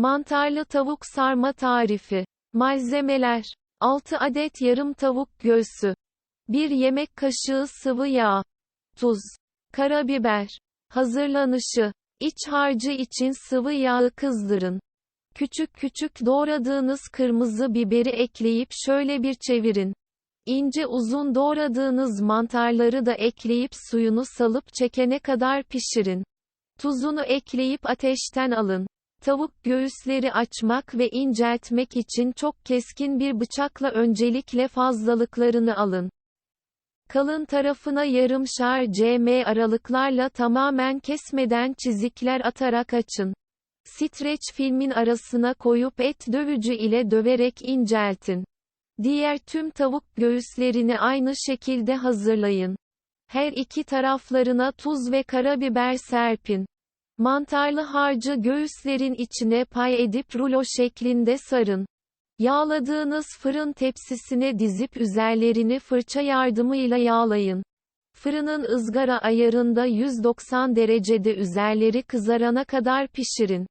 Mantarlı tavuk sarma tarifi. Malzemeler. 6 adet yarım tavuk göğsü. 1 yemek kaşığı sıvı yağ. Tuz. Karabiber. Hazırlanışı. İç harcı için sıvı yağı kızdırın. Küçük küçük doğradığınız kırmızı biberi ekleyip şöyle bir çevirin. İnce uzun doğradığınız mantarları da ekleyip suyunu salıp çekene kadar pişirin. Tuzunu ekleyip ateşten alın. Tavuk göğüsleri açmak ve inceltmek için çok keskin bir bıçakla öncelikle fazlalıklarını alın. Kalın tarafına yarımşar cm aralıklarla tamamen kesmeden çizikler atarak açın. Streç filmin arasına koyup et dövücü ile döverek inceltin. Diğer tüm tavuk göğüslerini aynı şekilde hazırlayın. Her iki taraflarına tuz ve karabiber serpin. Mantarlı harcı göğüslerin içine pay edip rulo şeklinde sarın. Yağladığınız fırın tepsisine dizip üzerlerini fırça yardımıyla yağlayın. Fırının ızgara ayarında 190 derecede üzerleri kızarana kadar pişirin.